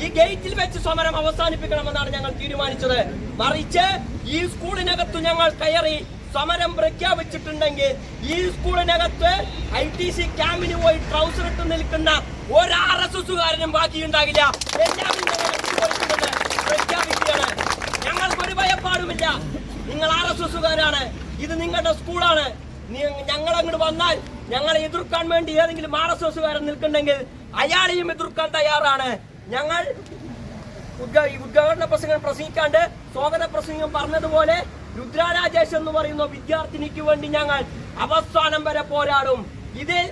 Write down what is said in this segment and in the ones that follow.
ഈ ഗേറ്റിൽ വെച്ച് സമരം അവസാനിപ്പിക്കണമെന്നാണ് ഞങ്ങൾ തീരുമാനിച്ചത്. മറിച്ച് ഈ സ്കൂളിനകത്ത് ഞങ്ങൾ കയറി സമരം പ്രഖ്യാപിച്ചിട്ടുണ്ടെങ്കിൽ ഈ സ്കൂളിനകത്ത് ഐ ടി സി ക്യാമ്പിന് പോയി ട്രൗസർ ഇട്ട് നിൽക്കുന്ന ഒരു ആർ എസ് എസുകാരനും ബാക്കിയുണ്ടാകില്ല. എല്ലാവരും പ്രഖ്യാപിക്കുകയാണ്. ഞങ്ങൾക്ക് ഒരു ഭയപ്പാടുമില്ല. നിങ്ങൾ ആർ എസ് എസുകാരാണ് ഇത് നിങ്ങളുടെ സ്കൂളാണ്. ഞങ്ങൾ അങ്ങോട്ട് വന്നാൽ ഞങ്ങളെ എതിർക്കാൻ വേണ്ടി ഏതെങ്കിലും ആർ എസ് എസുകാരൻ നിൽക്കുന്നുണ്ടെങ്കിൽ അയാളെയും എതിർക്കാൻ തയ്യാറാണ്. ഞങ്ങൾ ഉദ്ഘാടന പ്രസംഗം പ്രസംഗിക്കാണ്ട് സ്വാഗത പ്രസംഗം പറഞ്ഞതുപോലെ രുദ്രാരാജേഷ് എന്ന് പറയുന്ന വിദ്യാർത്ഥിനിക്ക് വേണ്ടി ഞങ്ങൾ അവസാനം വരെ പോരാടും. ഇതിൽ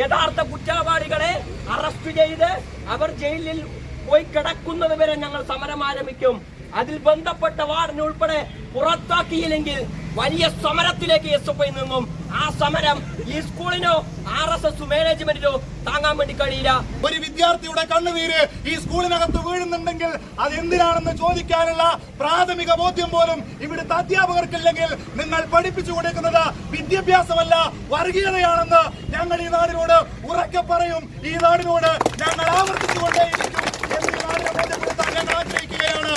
യഥാർത്ഥ കുറ്റവാളികളെ അറസ്റ്റ് ചെയ്ത് അവർ ജയിലിൽ പോയി കിടക്കുന്നത് വരെ ഞങ്ങൾ സമരം ആരംഭിക്കും. അതിൽ ബന്ധപ്പെട്ട വാർഡിനെ ഉൾപ്പെടെ പുറത്താക്കിയില്ലെങ്കിൽ വലിയ സമരത്തിലേക്ക് എസ് എഫ് ഐ നീങ്ങും ആ സമരം ഈ സ്കൂളിനോ ആർ എസ് എസ് മാനേജ്മെന്റിനോ താങ്ങാൻ വേണ്ടി കഴിയില്ല. ഒരു വിദ്യാർത്ഥിയുടെ കണ്ണുനീര് ഈ സ്കൂളിനകത്ത് വീഴുന്നുണ്ടെങ്കിൽ അത് എന്തിനാണെന്ന് ചോദിക്കാനുള്ള പ്രാഥമിക ബോധ്യം പോലും ഇവിടുത്തെ അധ്യാപകർക്കില്ലെങ്കിൽ നിങ്ങൾ പഠിപ്പിച്ചു കൊടുക്കുന്നത് വിദ്യാഭ്യാസമല്ല വർഗീയതയാണെന്ന് ഞങ്ങൾ ഈ നാടിനോട് ഉറക്കെ പറയും. ഈ നാടിനോട് ഞങ്ങൾ ആവർത്തിച്ചുകൊണ്ടേയിരിക്കും എന്ന് ഈ നാടിനെ ബോധ്യപ്പെടുത്താൻ ഞങ്ങൾ ആഗ്രഹിക്കുകയാണ്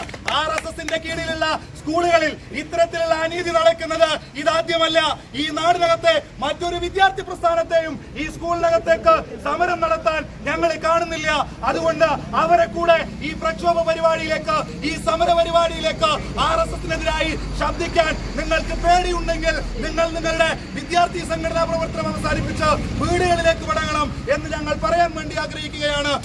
എസിന്റെ കീഴിലുള്ള സ്കൂളുകളിൽ ഇത്തരത്തിലുള്ള അനീതി നടക്കുന്നത് ഇതാദ്യമല്ല. ഈ നാടിനകത്തെ മറ്റൊരു വിദ്യാർത്ഥി പ്രസ്ഥാനത്തെയും ഈ സ്കൂളിനകത്തേക്ക് സമരം നടത്താൻ ഞങ്ങൾ കാണുന്നില്ല. അതുകൊണ്ട് അവരെ കൂടെ ഈ പ്രക്ഷോഭ പരിപാടിയിലേക്ക് ഈ സമര പരിപാടിയിലേക്ക് ആർ എസ് എസിനെതിരായി ശബ്ദിക്കാൻ നിങ്ങൾക്ക് പേടിയുണ്ടെങ്കിൽ നിങ്ങൾ നിങ്ങളുടെ വിദ്യാർത്ഥി സംഘടനാ പ്രവർത്തനം അവസാനിപ്പിച്ച് വീടുകളിലേക്ക് മടങ്ങണം എന്ന് ഞങ്ങൾ പറയാൻ വേണ്ടി ആഗ്രഹിക്കുകയാണ്.